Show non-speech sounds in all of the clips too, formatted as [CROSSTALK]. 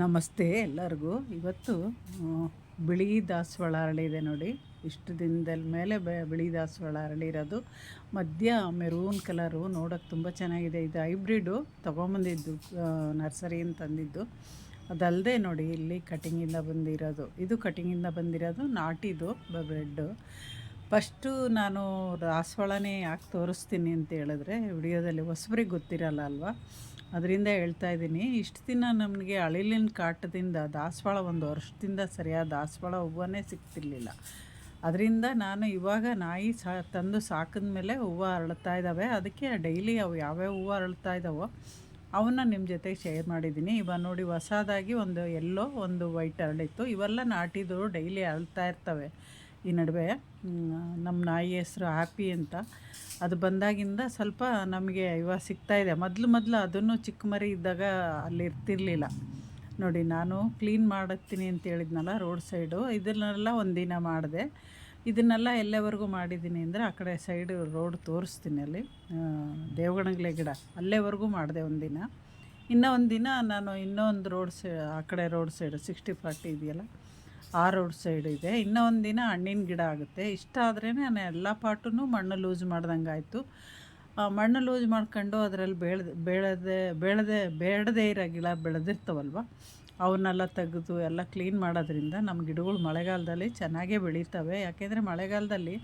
ನಮಸ್ತೆ ಎಲ್ಲರಿಗೂ. ಇವತ್ತು ಬಿಳಿ ದಾಸವಾಳ ಅರಳಿದೆ ನೋಡಿ. ಇಷ್ಟು ದಿನದಲ್ಲಿ ಮೇಲೆ ಬಿಳಿ ದಾಸವಾಳ ಅರಳಿರೋದು ಮಧ್ಯ ಮೆರೂನ್ ಕಲರು ನೋಡೋಕ್ಕೆ ತುಂಬ ಚೆನ್ನಾಗಿದೆ. ಇದು ಹೈಬ್ರಿಡು ತೊಗೊಂಬಂದಿದ್ದು ನರ್ಸರಿಯಿಂದ ತಂದಿದ್ದು. ಅದಲ್ಲದೆ ನೋಡಿ, ಇಲ್ಲಿ ಕಟಿಂಗಿಂದ ಬಂದಿರೋದು. ಇದು ಕಟಿಂಗಿಂದ ಬಂದಿರೋದು ನಾಟಿದು ಬ್ರೆಡ್ಡು. ಫಸ್ಟು ನಾನು ದಾಸವಾಳನೇ ಯಾಕೆ ತೋರಿಸ್ತೀನಿ ಅಂತ ಹೇಳಿದ್ರೆ, ವಿಡಿಯೋದಲ್ಲಿ ಹೊಸಬ್ರಿಗೆ ಗೊತ್ತಿರಲ್ಲ ಅಲ್ವಾ? ಅದರಿಂದ ಹೇಳ್ತಾ ಇದ್ದೀನಿ, ಇಷ್ಟು ದಿನ ನಮಗೆ ಅಳಿಲಿನ ಕಾಟದಿಂದ ದಾಸವಾಳ ಒಂದು ವರ್ಷದಿಂದ ಸರಿಯಾದ ದಾಸವಾಳ ಹೂವನೇ ಸಿಗ್ತಿರ್ಲಿಲ್ಲ. ಅದರಿಂದ ನಾನು ಇವಾಗ ನಾಯಿ ಸಾ, ತಂದು ಸಾಕಿದ ಮೇಲೆ ಹೂವು ಅರಳ್ತಾ ಇದ್ದಾವೆ ಅದಕ್ಕೆ ಡೈಲಿ ಅವು ಯಾವ್ಯಾವ ಹೂವು ಅರಳ್ತಾ ಇದ್ದಾವೋ ಅವನ್ನ ನಿಮ್ಮ ಜೊತೆ ಶೇರ್ ಮಾಡಿದ್ದೀನಿ. ಇವಾಗ ನೋಡಿ ಹೊಸದಾಗಿ ಒಂದು ಎಲ್ಲೋ ಒಂದು ವೈಟ್ ಅರಳಿತ್ತು. ಇವೆಲ್ಲ ನಾಟಿದು ಡೈಲಿ ಅರಳ್ತಾ ಇರ್ತವೆ. ಈ ನಡುವೆ ನಮ್ಮ ನಾಯಿ ಹೆಸರು ಹ್ಯಾಪಿ ಅಂತ. ಅದು ಬಂದಾಗಿಂದ ಸ್ವಲ್ಪ ನಮಗೆ ಇವಾಗ ಸಿಗ್ತಾ ಇದೆ. ಮೊದಲು ಮೊದಲು ಅದನ್ನು ಚಿಕ್ಕ ಮರಿ ಇದ್ದಾಗ ಅಲ್ಲಿ ಇರ್ತಿರ್ಲಿಲ್ಲ. ನೋಡಿ, ನಾನು ಕ್ಲೀನ್ ಮಾಡುತ್ತೀನಿ ಅಂತ ಹೇಳಿದ್ನಲ್ಲ ರೋಡ್ ಸೈಡು. ಇದನ್ನೆಲ್ಲ ಒಂದಿನ ಮಾಡಿದೆ. ಇದನ್ನೆಲ್ಲ ಎಲ್ಲೆವರೆಗೂ ಮಾಡಿದ್ದೀನಿ ಅಂದರೆ ಆ ಕಡೆ ಸೈಡು ರೋಡ್ ತೋರಿಸ್ತೀನಿ ಅಲ್ಲಿ. ದೇವಗಣಗ್ಲೆ ಗಿಡ. ಅಲ್ಲೇವರೆಗೂ ಮಾಡಿದೆ ಒಂದಿನ. ಇನ್ನೂ ಒಂದಿನ ನಾನು ಇನ್ನೂ ಒಂದು ರೋಡ್ ಸೈ, ಆ ಕಡೆ ರೋಡ್ ಸೈಡು, ಸಿಕ್ಸ್ಟಿ ಫಾರ್ಟಿ ಇದೆಯಲ್ಲ ಆ ರೋಡ್ ಸೈಡ್ ಇದೆ. ಇನ್ನೂ ಒಂದು ದಿನ ಹಣ್ಣಿನ ಗಿಡ ಆಗುತ್ತೆ. ಇಷ್ಟ ಆದ್ರೇ ನಾನು ಎಲ್ಲ ಪಾಟೂ ಮಣ್ಣು ಲೂಸ್ ಮಾಡ್ದಂಗೆ ಆಯಿತು. ಮಣ್ಣು ಲೂಸ್ ಮಾಡ್ಕೊಂಡು ಅದರಲ್ಲಿ ಬೆಳೆದ, ಬೆಳೆದೆ ಬೆಳೆದೆ ಬೇಡದೇ ಇರೋ ಗಿಡ ಬೆಳೆದಿರ್ತಾವಲ್ವ? ಅವನ್ನೆಲ್ಲ ತೆಗೆದು ಎಲ್ಲ ಕ್ಲೀನ್ ಮಾಡೋದ್ರಿಂದ ನಮ್ಮ ಗಿಡಗಳು ಮಳೆಗಾಲದಲ್ಲಿ ಚೆನ್ನಾಗೇ ಬೆಳೀತವೆ. ಯಾಕೆಂದರೆ ಮಳೆಗಾಲದಲ್ಲಿ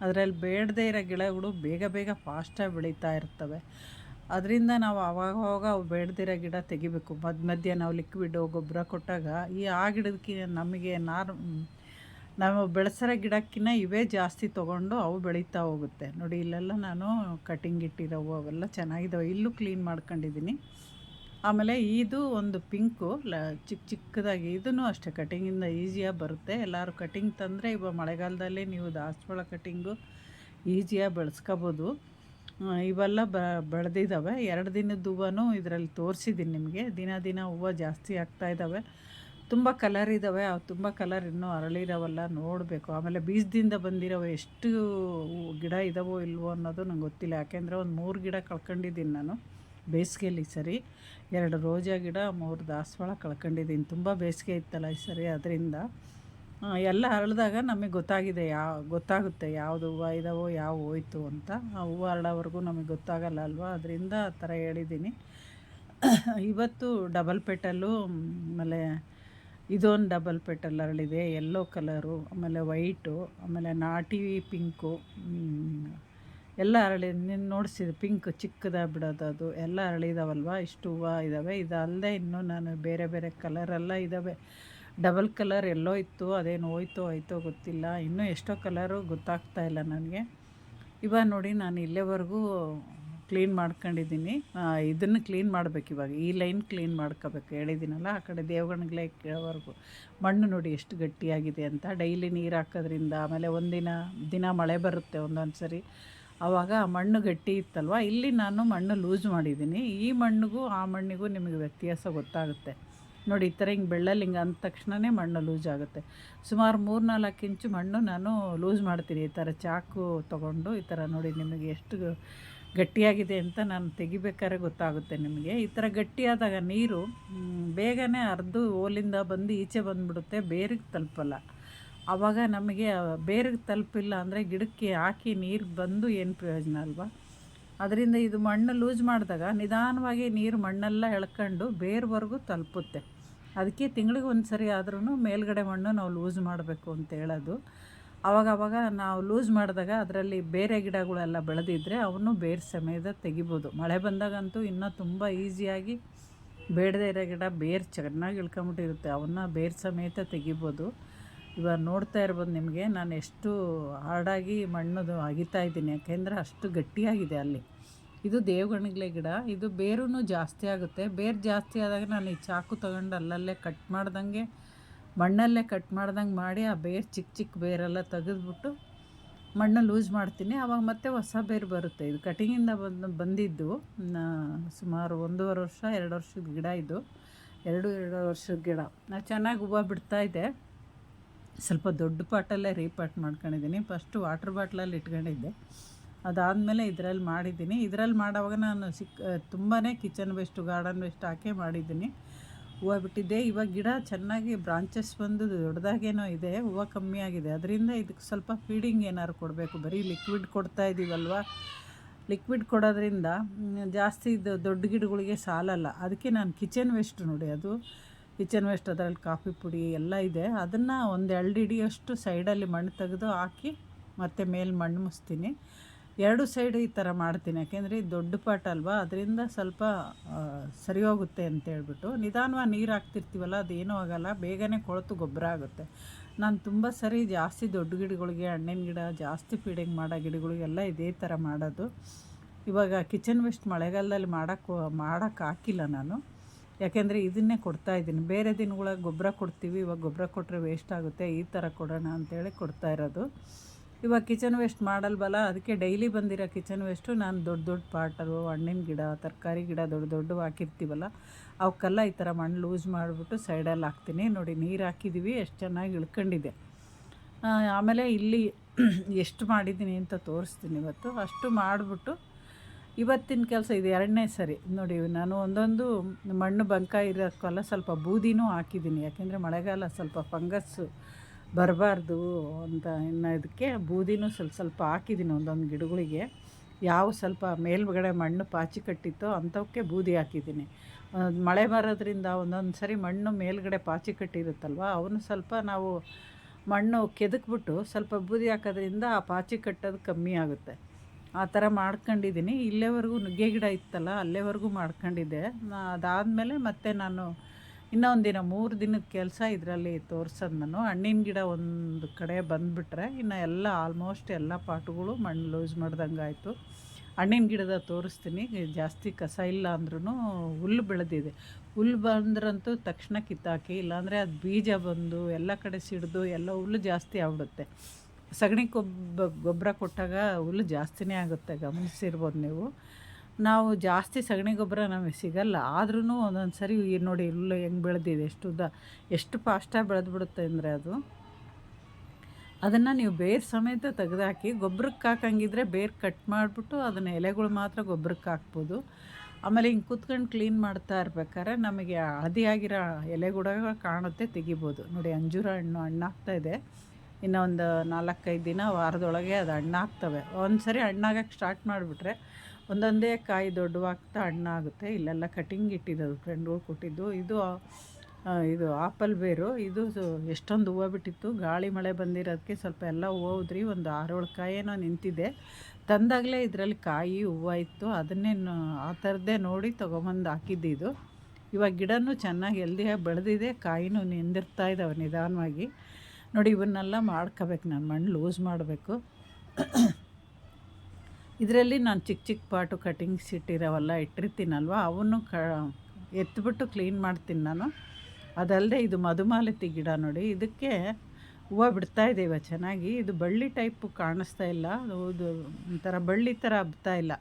ಅದರಲ್ಲಿ ಬೇಡದೇ ಇರೋ ಗಿಡಗಳು ಬೇಗ ಬೇಗ ಫಾಸ್ಟಾಗಿ ಬೆಳೀತಾ ಇರ್ತವೆ. ಅದರಿಂದ ನಾವು ಅವಾಗವಾಗ ಅವು ಗಿಡ ತೆಗಿಬೇಕು. ಮಧ್ಯ ಮಧ್ಯೆ ನಾವು ಲಿಕ್ವಿಡ್ ಗೊಬ್ಬರ ಕೊಟ್ಟಾಗ ಈ ಆ ಗಿಡಕ್ಕೆ ನಮಗೆ ನಾರ್, ನಾವು ಬೆಳೆಸಿರೋ ಗಿಡಕ್ಕಿಂತ ಇವೇ ಜಾಸ್ತಿ ತೊಗೊಂಡು ಅವು ಬೆಳೀತಾ ಹೋಗುತ್ತೆ. ನೋಡಿ, ಇಲ್ಲೆಲ್ಲ ನಾನು ಕಟಿಂಗ್ ಇಟ್ಟಿರೋವು ಅವೆಲ್ಲ ಚೆನ್ನಾಗಿದ್ದಾವೆ ಇಲ್ಲೂ ಕ್ಲೀನ್ ಮಾಡ್ಕೊಂಡಿದ್ದೀನಿ. ಆಮೇಲೆ ಇದು ಒಂದು ಪಿಂಕು ಲ ಚಿಕ್ಕ ಚಿಕ್ಕದಾಗಿ ಇದೂ ಅಷ್ಟೇ ಕಟಿಂಗಿಂದ ಈಸಿಯಾಗಿ ಬರುತ್ತೆ. ಎಲ್ಲರೂ ಕಟಿಂಗ್ ತಂದರೆ ಇವಾಗ ಮಳೆಗಾಲದಲ್ಲಿ ನೀವು ದಾಸವಾಳ ಕಟಿಂಗು ಈಸಿಯಾಗಿ ಬೆಳೆಸ್ಕೋಬೋದು. ಇವೆಲ್ಲ ಬ ಬೆಳೆದಿದ್ದಾವೆ ಎರಡು ದಿನದ ಹೂವನೂ ಇದರಲ್ಲಿ ತೋರಿಸಿದ್ದೀನಿ ನಿಮಗೆ. ದಿನ ದಿನ ಹೂವು ಜಾಸ್ತಿ ಆಗ್ತಾ ಇದ್ದಾವೆ ತುಂಬ ಕಲರ್ ಇದ್ದಾವೆ ಅವು ತುಂಬ ಕಲರ್ ಇನ್ನೂ ಅರಳಿರೋವಲ್ಲ, ನೋಡಬೇಕು. ಆಮೇಲೆ ಬೀಜದಿಂದ ಬಂದಿರೋ ಎಷ್ಟು ಗಿಡ ಇದಾವೋ ಇಲ್ವೋ ಅನ್ನೋದು ನಂಗೆ ಗೊತ್ತಿಲ್ಲ. ಯಾಕೆಂದರೆ ಒಂದು ಮೂರು ಗಿಡ ಕಳ್ಕೊಂಡಿದ್ದೀನಿ ನಾನು. ಬೇಸಿಗೆಯಲ್ಲಿ ಸರಿ. ಎರಡು ರೋಜಾ ಗಿಡ, ಮೂರು ದಾಸವಾಳ ಕಳ್ಕೊಂಡಿದ್ದೀನಿ. ತುಂಬ ಬೇಸಿಗೆ ಇತ್ತಲ್ಲ ಈ ಸರಿ, ಅದರಿಂದ. ಎಲ್ಲ ಅರಳಿದಾಗ ನಮಗೆ ಗೊತ್ತಾಗಿದೆ ಯಾವ ಗೊತ್ತಾಗುತ್ತೆ ಯಾವುದು ಹೂವು ಇದಾವೋ, ಯಾವ ಹೋಯ್ತು ಅಂತ. ಆ ಹೂವು ಅರಳೋವರೆಗೂ ನಮಗೆ ಗೊತ್ತಾಗಲ್ಲ ಅಲ್ವಾ? ಅದರಿಂದ ಆ ಥರ ಹೇಳಿದ್ದೀನಿ. ಇವತ್ತು ಡಬಲ್ ಪೆಟಲ್ಲು ಆಮೇಲೆ ಇದೊಂದು ಡಬಲ್ ಪೆಟಲ್ ಅರಳಿದೆ ಯೆಲ್ಲೋ ಕಲರು, ಆಮೇಲೆ ವೈಟು, ಆಮೇಲೆ ನಾಟಿ ಪಿಂಕು ಎಲ್ಲ ಅರಳಿ ನೀನು ನೋಡಿಸಿದ ಪಿಂಕ್ ಚಿಕ್ಕದಾಗಿ ಬಿಡೋದು ಅದು, ಎಲ್ಲ ಅರಳಿದಾವಲ್ವ ಇಷ್ಟು ಹೂವು ಇದ್ದಾವೆ ಇದಲ್ಲದೆ ಇನ್ನೂ ನಾನು ಬೇರೆ ಬೇರೆ ಕಲರೆಲ್ಲ ಇದ್ದಾವೆ ಡಬಲ್ ಕಲರ್ ಎಲ್ಲೋ ಇತ್ತು ಅದೇನು ಹೋಯ್ತೋ ಆಯ್ತೋ ಗೊತ್ತಿಲ್ಲ. ಇನ್ನೂ ಎಷ್ಟೋ ಕಲರು ಗೊತ್ತಾಗ್ತಾ ಇಲ್ಲ ನನಗೆ. ಇವಾಗ ನೋಡಿ, ನಾನು ಇಲ್ಲೇವರೆಗೂ ಕ್ಲೀನ್ ಮಾಡ್ಕೊಂಡಿದ್ದೀನಿ. ಇದನ್ನು ಕ್ಲೀನ್ ಮಾಡಬೇಕು ಇವಾಗ. ಈ ಲೈನ್ ಕ್ಲೀನ್ ಮಾಡ್ಕೋಬೇಕು. ಹೇಳಿದ್ದೀನಲ್ಲ, ಆ ಕಡೆ ದೇವಗಣಗಳೇ ಕೇಳೋವರೆಗೂ. ಮಣ್ಣು ನೋಡಿ ಎಷ್ಟು ಗಟ್ಟಿಯಾಗಿದೆ ಅಂತ. ಡೈಲಿ ನೀರು ಹಾಕೋದ್ರಿಂದ ಆಮೇಲೆ ಒಂದಿನ, ದಿನ ಮಳೆ ಬರುತ್ತೆ ಒಂದೊಂದು ಸರಿ ಆವಾಗ ಮಣ್ಣು ಗಟ್ಟಿ ಇತ್ತಲ್ವ? ಇಲ್ಲಿ ನಾನು ಮಣ್ಣು ಲೂಸ್ ಮಾಡಿದ್ದೀನಿ. ಈ ಮಣ್ಣಿಗೂ, ಆ ಮಣ್ಣಿಗೂ ನಿಮಗೆ ವ್ಯತ್ಯಾಸ ಗೊತ್ತಾಗುತ್ತೆ. ನೋಡಿ, ಈ ಥರ ಹಿಂಗೆ ಬೆಳ್ಳಲ್ಲಿ ಹಿಂಗೆ ಅಂದ ತಕ್ಷಣವೇ ಮಣ್ಣು ಲೂಸ್ ಆಗುತ್ತೆ. ಸುಮಾರು ಮೂರು ನಾಲ್ಕು ಇಂಚು ಮಣ್ಣು ನಾನು ಲೂಸ್ ಮಾಡ್ತೀನಿ. ಈ ಥರ ಚಾಕು ತೊಗೊಂಡು ಈ ಥರ ನೋಡಿ ನಿಮಗೆ ಎಷ್ಟು ಗಟ್ಟಿಯಾಗಿದೆ ಅಂತ ನಾನು ತೆಗಿಬೇಕಾದ್ರೆ ಗೊತ್ತಾಗುತ್ತೆ ನಿಮಗೆ. ಈ ಥರ ಗಟ್ಟಿಯಾದಾಗ ನೀರು ಬೇಗನೆ ಅರ್ದು ಓಲಿಂದ ಬಂದು ಈಚೆ ಬಂದುಬಿಡುತ್ತೆ, ಬೇರಿಗೆ ತಲುಪಲ್ಲ. ಆವಾಗ ನಮಗೆ ಬೇರಿಗೆ ತಲುಪಿಲ್ಲ ಅಂದರೆ ಗಿಡಕ್ಕೆ ಹಾಕಿ ನೀರು ಬಂದು ಏನು ಪ್ರಯೋಜನ ಅಲ್ವಾ? ಅದರಿಂದ ಇದು ಮಣ್ಣು ಲೂಸ್ ಮಾಡಿದಾಗ ನಿಧಾನವಾಗಿ ನೀರು ಮಣ್ಣೆಲ್ಲ ಎಳ್ಕೊಂಡು ಬೇರ್ವರೆಗೂ ತಲುಪುತ್ತೆ. ಅದಕ್ಕೆ ತಿಂಗಳಿಗೆ ಒಂದು ಸರಿ ಆದ್ರೂ ಮೇಲ್ಗಡೆ ಮಣ್ಣು ನಾವು ಲೂಸ್ ಮಾಡಬೇಕು ಅಂತ ಹೇಳೋದು. ಆವಾಗ ನಾವು ಲೂಸ್ ಮಾಡಿದಾಗ ಅದರಲ್ಲಿ ಬೇರೆ ಗಿಡಗಳೆಲ್ಲ ಬೆಳೆದಿದ್ದರೆ ಅವನ್ನು ಬೇರೆ ಸಮೇತ ತೆಗಿಬೋದು. ಮಳೆ ಬಂದಾಗಂತೂ ಇನ್ನೂ ತುಂಬ ಈಸಿಯಾಗಿ ಬೇಡದೇ ಇರೋ ಗಿಡ ಬೇರು ಚೆನ್ನಾಗಿ ಇಳ್ಕೊಂಬಿಟ್ಟಿರುತ್ತೆ. ಅವನ್ನ ಬೇರೆ ಸಮೇತ ತೆಗಿಬೋದು. ಇವಾಗ ನೋಡ್ತಾ ಇರ್ಬೋದು ನಿಮಗೆ, ನಾನು ಎಷ್ಟು ಹಾರ್ಡಾಗಿ ಮಣ್ಣದು ಅಗಿತಾ ಇದ್ದೀನಿ. ಯಾಕೆಂದರೆ ಅಷ್ಟು ಗಟ್ಟಿಯಾಗಿದೆ ಅಲ್ಲಿ. ಇದು ದೇವಗಣಿಗ್ಲೆ ಗಿಡ. ಇದು ಬೇರೂ ಜಾಸ್ತಿ ಆಗುತ್ತೆ. ಬೇರು ಜಾಸ್ತಿ ಆದಾಗ ನಾನು ಈ ಚಾಕು ತಗೊಂಡು ಅಲ್ಲಲ್ಲೇ ಕಟ್ ಮಾಡ್ದಂಗೆ, ಮಣ್ಣಲ್ಲೇ ಕಟ್ ಮಾಡ್ದಂಗೆ ಮಾಡಿ ಆ ಬೇರು ಚಿಕ್ಕ ಚಿಕ್ಕ ಬೇರೆಲ್ಲ ತೆಗೆದ್ಬಿಟ್ಟು ಮಣ್ಣು ಲೂಸ್ ಮಾಡ್ತೀನಿ. ಆವಾಗ ಮತ್ತೆ ಹೊಸ ಬೇರು ಬರುತ್ತೆ. ಇದು ಕಟಿಂಗಿಂದ ಬಂದು, ಬಂದಿದ್ದು ಸುಮಾರು ಒಂದೂವರೆ ವರ್ಷ, ಎರಡು ವರ್ಷದ ಗಿಡ ಇದು. ಎರಡು ಎರಡು ವರ್ಷದ ಗಿಡ. ನಾ ಚೆನ್ನಾಗಿ ಹೂವು ಬಿಡ್ತಾ ಇದೆ. ಸ್ವಲ್ಪ ದೊಡ್ಡ ಪಾಟಲ್ಲೇ ರೀಪಾಟ್ ಮಾಡ್ಕೊಂಡಿದ್ದೀನಿ. ಫಸ್ಟು ವಾಟ್ರ್ ಬಾಟ್ಲಲ್ಲಿ ಇಟ್ಕೊಂಡಿದ್ದೆ. ಅದಾದಮೇಲೆ ಇದರಲ್ಲಿ ಮಾಡಿದ್ದೀನಿ. ಇದರಲ್ಲಿ ಮಾಡೋವಾಗ ನಾನು ಸಿಕ್ ತುಂಬಾ ಕಿಚನ್ ವೇಸ್ಟು, ಗಾರ್ಡನ್ ವೇಸ್ಟ್ ಹಾಕೇ ಮಾಡಿದ್ದೀನಿ. ಹೂವು ಬಿಟ್ಟಿದ್ದೆ. ಇವಾಗ ಗಿಡ ಚೆನ್ನಾಗಿ ಬ್ರಾಂಚಸ್ ಬಂದು ದೊಡ್ಡದಾಗೇನೋ ಇದೆ. ಹೂವು ಕಮ್ಮಿ ಆಗಿದೆ. ಅದರಿಂದ ಇದಕ್ಕೆ ಸ್ವಲ್ಪ ಫೀಡಿಂಗ್ ಏನಾದ್ರು ಕೊಡಬೇಕು. ಬರೀ ಲಿಕ್ವಿಡ್ ಕೊಡ್ತಾ ಇದ್ದೀವಲ್ವ ಲಿಕ್ವಿಡ್ ಕೊಡೋದ್ರಿಂದ ಜಾಸ್ತಿ ಇದು ದೊಡ್ಡ ಗಿಡಗಳಿಗೆ ಸಾಲಲ್ಲ. ಅದಕ್ಕೆ ನಾನು ಕಿಚನ್ ವೇಸ್ಟ್ ನೋಡಿ, ಅದು ಕಿಚನ್ ವೇಸ್ಟ್ ಅದರಲ್ಲಿ ಕಾಫಿ ಪುಡಿ ಎಲ್ಲ ಇದೆ. ಅದನ್ನು ಒಂದು ಎರಡು ಹಿಡಿಯಷ್ಟು ಸೈಡಲ್ಲಿ ಮಣ್ಣು ತೆಗೆದು ಹಾಕಿ ಮತ್ತೆ ಮೇಲೆ ಮಣ್ಣು ಮುಸ್ತೀನಿ ಎರಡು ಸೈಡ್ ಈ ಥರ ಮಾಡ್ತೀನಿ. ಯಾಕೆಂದರೆ ದೊಡ್ಡ ಪಾಟ್ ಅಲ್ವಾ? ಅದರಿಂದ ಸ್ವಲ್ಪ ಸರಿ ಹೋಗುತ್ತೆ ಅಂತ ಹೇಳ್ಬಿಟ್ಟು. ನಿಧಾನವಾಗಿ ನೀರು ಹಾಕ್ತಿರ್ತೀವಲ್ಲ ಅದೇನೂ ಆಗಲ್ಲ. ಬೇಗನೆ ಕೊಳೆತು ಗೊಬ್ಬರ ಆಗುತ್ತೆ. ನಾನು ತುಂಬ ಸರಿ ಜಾಸ್ತಿ ದೊಡ್ಡ ಗಿಡಗಳಿಗೆ, ಹಣ್ಣಿನ ಗಿಡ, ಜಾಸ್ತಿ ಫೀಡಿಂಗ್ ಮಾಡೋ ಗಿಡಗಳಿಗೆಲ್ಲ ಇದೇ ಥರ ಮಾಡೋದು. ಇವಾಗ ಕಿಚನ್ ವೇಸ್ಟ್ ಮಳೆಗಾಲದಲ್ಲಿ ಮಾಡೋಕ್ಕೆ ಮಾಡೋಕ್ಕೆ ಹಾಕಿಲ್ಲ ನಾನು. ಯಾಕೆಂದರೆ ಇದನ್ನೇ ಕೊಡ್ತಾ ಇದ್ದೀನಿ. ಬೇರೆ ದಿನಗಳ ಗೊಬ್ಬರ ಕೊಡ್ತೀವಿ, ಇವಾಗ ಗೊಬ್ಬರ ಕೊಟ್ಟರೆ ವೇಸ್ಟ್ ಆಗುತ್ತೆ, ಈ ಥರ ಕೊಡೋಣ ಅಂತೇಳಿ ಕೊಡ್ತಾ ಇರೋದು. ಇವಾಗ ಕಿಚನ್ ವೇಸ್ಟ್ ಮಾಡಲ್ವಲ್ಲ, ಅದಕ್ಕೆ ಡೈಲಿ ಬಂದಿರೋ ಕಿಚನ್ ವೇಸ್ಟು ನಾನು ದೊಡ್ಡ ದೊಡ್ಡ ಪಾಟರು ಹಣ್ಣಿನ ಗಿಡ, ತರಕಾರಿ ಗಿಡ ದೊಡ್ಡ ದೊಡ್ಡವು ಹಾಕಿರ್ತೀವಲ್ಲ ಅವಕ್ಕೆಲ್ಲ ಈ ಥರ ಮಣ್ಣು ಲೂಸ್ ಮಾಡಿಬಿಟ್ಟು ಸೈಡಲ್ಲಿ ಹಾಕ್ತೀನಿ. ನೋಡಿ ನೀರು ಹಾಕಿದ್ದೀವಿ ಎಷ್ಟು ಚೆನ್ನಾಗಿ ಇಳ್ಕೊಂಡಿದೆ. ಆಮೇಲೆ ಇಲ್ಲಿ [CLEARS THROAT] ಎಷ್ಟು ಮಾಡಿದ್ದೀನಿ ಅಂತ ತೋರಿಸ್ತೀನಿ ಇವತ್ತು. ಅಷ್ಟು ಮಾಡಿಬಿಟ್ಟು ಇವತ್ತಿನ ಕೆಲಸ ಇದು ಎರಡನೇ ಸರಿ. ನೋಡಿ, ನಾನು ಒಂದೊಂದು ಮಣ್ಣು ಬಂಕ ಇರೋಕ್ಕೆಲ್ಲ ಸ್ವಲ್ಪ ಬೂದಿನೂ ಹಾಕಿದ್ದೀನಿ ಯಾಕೆಂದರೆ ಮಳೆಗಾಲ ಸ್ವಲ್ಪ ಫಂಗಸ್ಸು ಬರಬಾರ್ದು ಅಂತ ಇದಕ್ಕೆ ಬೂದಿನೂ ಸ್ವಲ್ಪ ಸ್ವಲ್ಪ ಹಾಕಿದ್ದೀನಿ ಒಂದೊಂದು ಗಿಡಗಳಿಗೆ. ಯಾವ ಸ್ವಲ್ಪ ಮೇಲ್ಗಡೆ ಮಣ್ಣು ಪಾಚಿ ಕಟ್ಟಿತ್ತೋ ಅಂಥವಕ್ಕೆ ಬೂದಿ ಹಾಕಿದ್ದೀನಿ. ಮಳೆ ಬರೋದ್ರಿಂದ ಒಂದೊಂದು ಸರಿ ಮಣ್ಣು ಮೇಲ್ಗಡೆ ಪಾಚಿ ಕಟ್ಟಿರುತ್ತಲ್ವ, ಅವನು ಸ್ವಲ್ಪ ನಾವು ಮಣ್ಣು ಕೆದಕ್ಬಿಟ್ಟು ಸ್ವಲ್ಪ ಬೂದಿ ಹಾಕೋದ್ರಿಂದ ಆ ಪಾಚಿ ಕಟ್ಟೋದು ಕಮ್ಮಿ ಆಗುತ್ತೆ. ಆ ಥರ ಮಾಡ್ಕೊಂಡಿದ್ದೀನಿ. ಇಲ್ಲೇವರೆಗೂ ನುಗ್ಗೆ ಗಿಡ ಇತ್ತಲ್ಲ, ಅಲ್ಲೇವರೆಗೂ ಮಾಡ್ಕೊಂಡಿದ್ದೆ. ಅದಾದಮೇಲೆ ಮತ್ತೆ ನಾನು ಇನ್ನೂ ಒಂದಿನ ದಿನ ಮೂರು ದಿನದ ಕೆಲಸ ಇದರಲ್ಲಿ ತೋರ್ಸೋದು ನಾನು. ಹಣ್ಣಿನ ಗಿಡ ಒಂದು ಕಡೆ ಬಂದುಬಿಟ್ರೆ ಇನ್ನು ಎಲ್ಲ ಆಲ್ಮೋಸ್ಟ್ ಎಲ್ಲ ಪಾಟುಗಳು ಮಣ್ಣು ಲೂಸ್ ಮಾಡ್ದಂಗೆ ಆಯಿತು. ಹಣ್ಣಿನ ಗಿಡದ ತೋರಿಸ್ತೀನಿ. ಜಾಸ್ತಿ ಕಸ ಇಲ್ಲ ಅಂದ್ರೂ ಹುಲ್ಲು ಬೆಳೆದಿದೆ. ಹುಲ್ಲು ಬಂದ್ರಂತೂ ತಕ್ಷಣ ಕಿತ್ತಾಕಿ, ಇಲ್ಲಾಂದರೆ ಅದು ಬೀಜ ಬಂದು ಎಲ್ಲ ಕಡೆ ಸಿಡಿದು ಎಲ್ಲ ಹುಲ್ಲು ಜಾಸ್ತಿ ಆಗ್ಬಿಡುತ್ತೆ. ಸಗಣಿ ಕೊಬ್ಬ ಗೊಬ್ಬರ ಕೊಟ್ಟಾಗ ಹುಲ್ಲು ಜಾಸ್ತಿನೇ ಆಗುತ್ತೆ, ಗಮನಿಸಿರ್ಬೋದು ನೀವು. ನಾವು ಜಾಸ್ತಿ ಸಗಣಿ ಗೊಬ್ಬರ ನಮಗೆ ಸಿಗಲ್ಲ ಆದ್ರೂ ಒಂದೊಂದು ಸರಿ ನೋಡಿ ಇಲ್ಲ ಹೆಂಗೆ ಬೆಳೆದಿದೆ, ಎಷ್ಟು ಉದ್ದ ಎಷ್ಟು ಫಾಸ್ಟಾಗಿ ಬೆಳೆದ್ಬಿಡುತ್ತೆ ಅಂದರೆ ಅದು. ಅದನ್ನು ನೀವು ಬೇರು ಸಮೇತ ತೆಗೆದಾಕಿ ಗೊಬ್ಬರಕ್ಕೆ ಹಾಕಂಗಿದ್ರೆ ಬೇರು ಕಟ್ ಮಾಡಿಬಿಟ್ಟು ಅದನ್ನು ಎಲೆಗಳು ಮಾತ್ರ ಗೊಬ್ಬರಕ್ಕೆ ಹಾಕ್ಬೋದು. ಆಮೇಲೆ ಹಿಂಗೆ ಕೂತ್ಕೊಂಡು ಕ್ಲೀನ್ ಮಾಡ್ತಾ ಇರ್ಬೇಕಾದ್ರೆ ನಮಗೆ ಹಳದಿಯಾಗಿರೋ ಎಲೆಗಳ ಕಾಣುತ್ತೆ, ತೆಗಿಬೋದು. ನೋಡಿ, ಅಂಜೂರ ಹಣ್ಣು ಹಣ್ಣಾಗ್ತಾ ಇದೆ. ಇನ್ನು ಒಂದು ನಾಲ್ಕೈದು ದಿನ ವಾರದೊಳಗೆ ಅದು ಹಣ್ಣಾಗ್ತವೆ. ಒಂದು ಸರಿ ಹಣ್ಣಾಗಕ್ಕೆ ಸ್ಟಾರ್ಟ್ ಮಾಡಿಬಿಟ್ರೆ ಒಂದೊಂದೇ ಕಾಯಿ ದೊಡ್ಡವಾಗ್ತಾ ಹಣ್ಣಾಗುತ್ತೆ ಇಲ್ಲೆಲ್ಲ ಕಟಿಂಗ್ ಇಟ್ಟಿದ್ದು ಫ್ರೆಂಡ್ಗಳು ಕೊಟ್ಟಿದ್ದು. ಇದು ಇದು ಆಪಲ್ ಬೇರು. ಇದು ಎಷ್ಟೊಂದು ಹೂವು ಬಿಟ್ಟಿತ್ತು. ಗಾಳಿ ಮಳೆ ಬಂದಿರೋದಕ್ಕೆ ಸ್ವಲ್ಪ ಎಲ್ಲ ಹೂವು ಒಂದು ಆರೇಳು ಕಾಯೇನೋ ನಿಂತಿದೆ. ತಂದಾಗಲೇ ಇದರಲ್ಲಿ ಕಾಯಿ ಹೂವು ಇತ್ತು. ಅದನ್ನೇ ಆ ಥರದ್ದೇ ನೋಡಿ ತೊಗೊಂಬಂದು ಇದು. ಇವಾಗ ಗಿಡನೂ ಚೆನ್ನಾಗಿ ಹೆಲ್ದಿಯಾಗಿ ಬೆಳೆದಿದೆ. ಕಾಯಿನೂ ನಿಂದಿರ್ತಾ ಇದ್ದಾವೆ ನಿಧಾನವಾಗಿ. ನೋಡಿ, ಇವನ್ನೆಲ್ಲ ಮಾಡ್ಕೋಬೇಕು. ನಾನು ಮಣ್ಣು ಲೂಸ್ ಮಾಡಬೇಕು. ಇದರಲ್ಲಿ ನಾನು ಚಿಕ್ಕ ಚಿಕ್ಕ ಪಾಟು ಕಟಿಂಗ್ಸ್ ಇಟ್ಟಿರೋವಲ್ಲ ಇಟ್ಟಿರ್ತೀನಲ್ವ, ಅವನ್ನು ಕ, ಎತ್ಬಿಟ್ಟು ಕ್ಲೀನ್ ಮಾಡ್ತೀನಿ ನಾನು. ಅದಲ್ಲದೆ ಇದು ಮಧುಮಾಲತಿ ಗಿಡ ನೋಡಿ, ಇದಕ್ಕೆ ಹೂವು ಬಿಡ್ತಾ ಇದೆ ಇವಾಗ ಚೆನ್ನಾಗಿ. ಇದು ಬಳ್ಳಿ ಟೈಪು ಕಾಣಿಸ್ತಾ ಇಲ್ಲ. ಅದು ಒಂಥರ ಬಳ್ಳಿ ಥರ ಹಬ್ತಾ ಇಲ್ಲ.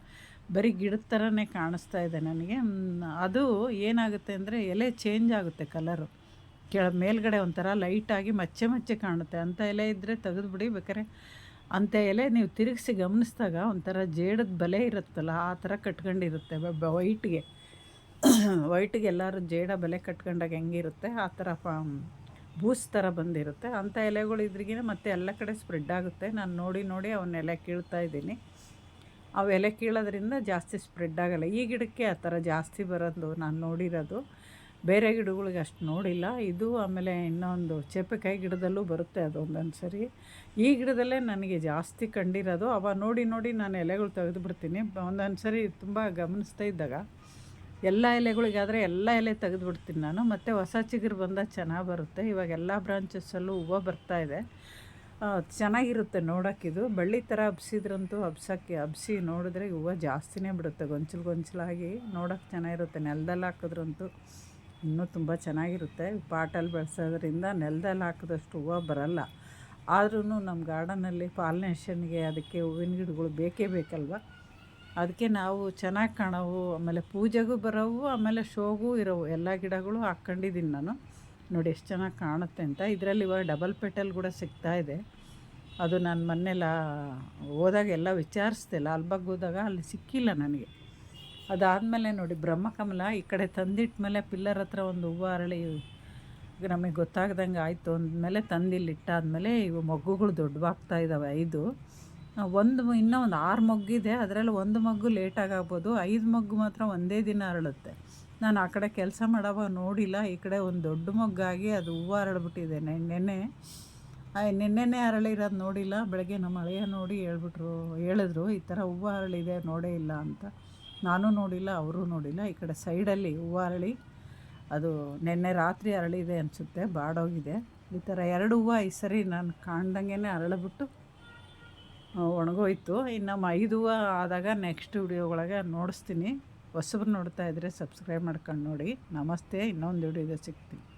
ಬರೀ ಗಿಡದ ಥರನೇ ಕಾಣಿಸ್ತಾ ಇದೆ ನನಗೆ. ಅದು ಏನಾಗುತ್ತೆ ಅಂದರೆ ಎಲೆ ಚೇಂಜ್ ಆಗುತ್ತೆ ಕಲರು. ಕೆಳ, ಮೇಲ್ಗಡೆ ಒಂಥರ ಲೈಟಾಗಿ ಮಚ್ಚೆ ಮಚ್ಚೆ ಕಾಣುತ್ತೆ. ಅಂಥ ಎಲೆ ಇದ್ದರೆ ತೆಗೆದುಬಿಡಿ, ಬೇಕಾದ್ರೆ ಅಂಥ ಎಲೆ ನೀವು ತಿರುಗಿಸಿ ಗಮನಿಸಿದಾಗ ಒಂಥರ ಜೇಡದ ಬಲೆ ಇರುತ್ತಲ್ಲ, ಆ ಥರ ಕಟ್ಕೊಂಡಿರುತ್ತೆ ವೈಟ್ಗೆ. ವೈಟ್ಗೆ ಎಲ್ಲರೂ ಜೇಡ ಬಲೆ ಕಟ್ಕೊಂಡಾಗ ಹೆಂಗಿರುತ್ತೆ, ಆ ಥರ ಬೂಸ್ ಥರ ಬಂದಿರುತ್ತೆ. ಅಂಥ ಎಲೆಗಳು ಇದ್ರಿಗಿನ ಮತ್ತೆ ಎಲ್ಲ ಕಡೆ ಸ್ಪ್ರೆಡ್ ಆಗುತ್ತೆ. ನಾನು ನೋಡಿ ನೋಡಿ ಅವನ್ನ ಎಲೆ ಕೀಳ್ತಾ ಇದ್ದೀನಿ. ಅವು ಎಲೆ ಕೀಳೋದ್ರಿಂದ ಜಾಸ್ತಿ ಸ್ಪ್ರೆಡ್ ಆಗಲ್ಲ. ಈ ಗಿಡಕ್ಕೆ ಆ ಥರ ಜಾಸ್ತಿ ಬರೋದು ನಾನು ನೋಡಿರೋದು. ಬೇರೆ ಗಿಡಗಳಿಗೆ ಅಷ್ಟು ನೋಡಿಲ್ಲ. ಇದು ಆಮೇಲೆ ಇನ್ನೊಂದು ಚೇಪೆಕಾಯಿ ಗಿಡದಲ್ಲೂ ಬರುತ್ತೆ ಅದು ಒಂದೊಂದು ಸರಿ. ಈ ಗಿಡದಲ್ಲೇ ನನಗೆ ಜಾಸ್ತಿ ಕಂಡಿರೋದು. ಅವ ನೋಡಿ ನೋಡಿ ನಾನು ಎಲೆಗಳು ತೆಗೆದು ಬಿಡ್ತೀನಿ. ಒಂದೊಂದು ಸರಿ ತುಂಬ ಗಮನಿಸ್ತಾ ಇದ್ದಾಗ ಎಲ್ಲ ಎಲೆಗಳಿಗಾದರೆ ಎಲ್ಲ ಎಲೆ ತೆಗೆದು ಬಿಡ್ತೀನಿ ನಾನು. ಮತ್ತು ಹೊಸ ಚಿಗುರು ಬಂದಾಗ ಚೆನ್ನಾಗಿ ಬರುತ್ತೆ. ಇವಾಗ ಎಲ್ಲ ಬ್ರಾಂಚಸ್ಸಲ್ಲೂ ಹೂವು ಬರ್ತಾ ಇದೆ. ಆ, ಚೆನ್ನಾಗಿರುತ್ತೆ ನೋಡೋಕ್ಕಿದು ಬಳ್ಳಿ ಥರ ಹಬ್ಸಿದ್ರಂತೂ ಹಬ್ಸೋಕ್ಕೆ ಹಬ್ಸಿ ನೋಡಿದ್ರೆ ಹೂವು ಜಾಸ್ತಿನೇ ಬಿಡುತ್ತೆ ಗೊಂಚಲು ಗೊಂಚಲಾಗಿ. ನೋಡೋಕ್ಕೆ ಚೆನ್ನಾಗಿರುತ್ತೆ. ನೆಲದಲ್ಲಿ ಹಾಕಿದ್ರಂತೂ. ಇನ್ನೂ ತುಂಬ ಚೆನ್ನಾಗಿರುತ್ತೆ. ಪಾಟಲ್ಲಿ ಬೆಳೆಸೋದ್ರಿಂದ ನೆಲದಲ್ಲಿ ಹಾಕಿದಷ್ಟು ಹೂವು ಬರಲ್ಲ. ಆದ್ರೂ ನಮ್ಮ ಗಾರ್ಡನಲ್ಲಿ ಪಾಲಿನೇಷನ್ಗೆ ಅದಕ್ಕೆ ಹೂವಿನ ಗಿಡಗಳು ಬೇಕೇ ಬೇಕಲ್ವ? ಅದಕ್ಕೆ ನಾವು ಚೆನ್ನಾಗಿ ಕಾಣವು, ಆಮೇಲೆ ಪೂಜೆಗೂ ಬರೋವು, ಆಮೇಲೆ ಶೋಗೂ ಇರೋವು. ಎಲ್ಲ ಗಿಡಗಳು ಹಾಕ್ಕೊಂಡಿದ್ದೀನಿ ನಾನು. ನೋಡಿ ಎಷ್ಟು ಚೆನ್ನಾಗಿ ಕಾಣುತ್ತೆ ಅಂತ. ಇದರಲ್ಲಿ ಇವಾಗ ಡಬಲ್ ಪೆಟಲ್ ಕೂಡ ಸಿಗ್ತಾ ಇದೆ. ಅದು ನಾನು ಮೊನ್ನೆಲ್ಲ ಹೋದಾಗ ಎಲ್ಲ ವಿಚಾರಿಸ್ದೆ. ಲಾಲ್ಬಾಗ್ ಹೋದಾಗ ಅಲ್ಲಿ ಸಿಕ್ಕಿಲ್ಲ ನನಗೆ. ಅದಾದಮೇಲೆ ನೋಡಿ, ಬ್ರಹ್ಮಕಮಲ ಈ ಕಡೆ ತಂದಿಟ್ಮೇಲೆ ಪಿಲ್ಲರ್ ಹತ್ರ ಒಂದು ಹೂವು ಅರಳಿ ನಮಗೆ ಗೊತ್ತಾಗ್ದಂಗೆ ಆಯಿತು. ಅಂದಮೇಲೆ ತಂದಿಲ್ಲಿ ಇಟ್ಟಾದಮೇಲೆ ಇವು ಮೊಗ್ಗುಗಳು ದೊಡ್ಡವಾಗ್ತಾ ಇದ್ದಾವೆ ಐದು. ಒಂದು ಇನ್ನೂ ಒಂದು ಆರು ಮಗ್ಗಿದೆ. ಅದರಲ್ಲಿ ಒಂದು ಮಗ್ಗು ಲೇಟಾಗಿ ಆಗ್ಬೋದು. ಐದು ಮೊಗ್ಗು ಮಾತ್ರ ಒಂದೇ ದಿನ ಅರಳುತ್ತೆ. ನಾನು ಆ ಕಡೆ ಕೆಲಸ ಮಾಡವ ನೋಡಿಲ್ಲ. ಈ ಕಡೆ ಒಂದು ದೊಡ್ಡ ಮೊಗ್ಗಾಗಿ ಅದು ಹೂವು ಅರಳ್ಬಿಟ್ಟಿದೆ. ನೆನ್ನೆ ನಿನ್ನೆನೇ ಅರಳಿರೋದು ನೋಡಿಲ್ಲ. ಬೆಳಗ್ಗೆ ನಮ್ಮ ಅಳೆಯ ನೋಡಿ ಹೇಳ್ಬಿಟ್ರು, ಹೇಳಿದ್ರು, ಈ ಥರ ಹೂವು ಅರಳಿದೆ, ನೋಡೇ ಇಲ್ಲ ಅಂತ. ನಾನು ನೋಡಿಲ್ಲ, ಅವರು ನೋಡಿಲ್ಲ. ಈ ಕಡೆ ಸೈಡಲ್ಲಿ ಹೂವು ಅರಳಿ, ಅದು ನಿನ್ನೆ ರಾತ್ರಿ ಅರಳಿದೆ ಅನಿಸುತ್ತೆ, ಬಾಡೋಗಿದೆ. ಈ ಥರ ಎರಡು ಹೂವು ಈ ಸರಿ ನಾನು ಕಾಣ್ದಂಗೆ ಅರಳಿಬಿಟ್ಟು ಒಣಗೋಯ್ತು. ಇನ್ನು ಐದು ಹೂವು ಆದಾಗ ನೆಕ್ಸ್ಟ್ ವಿಡಿಯೋ ಒಳಗೆ ನೋಡಿಸ್ತೀನಿ. ಹೊಸಬ್ರು ನೋಡ್ತಾ ಇದ್ದರೆ ಸಬ್ಸ್ಕ್ರೈಬ್ ಮಾಡ್ಕೊಂಡು ನೋಡಿ. ನಮಸ್ತೆ, ಇನ್ನೊಂದು ವಿಡಿಯೋದ ಸಿಗ್ತೀನಿ.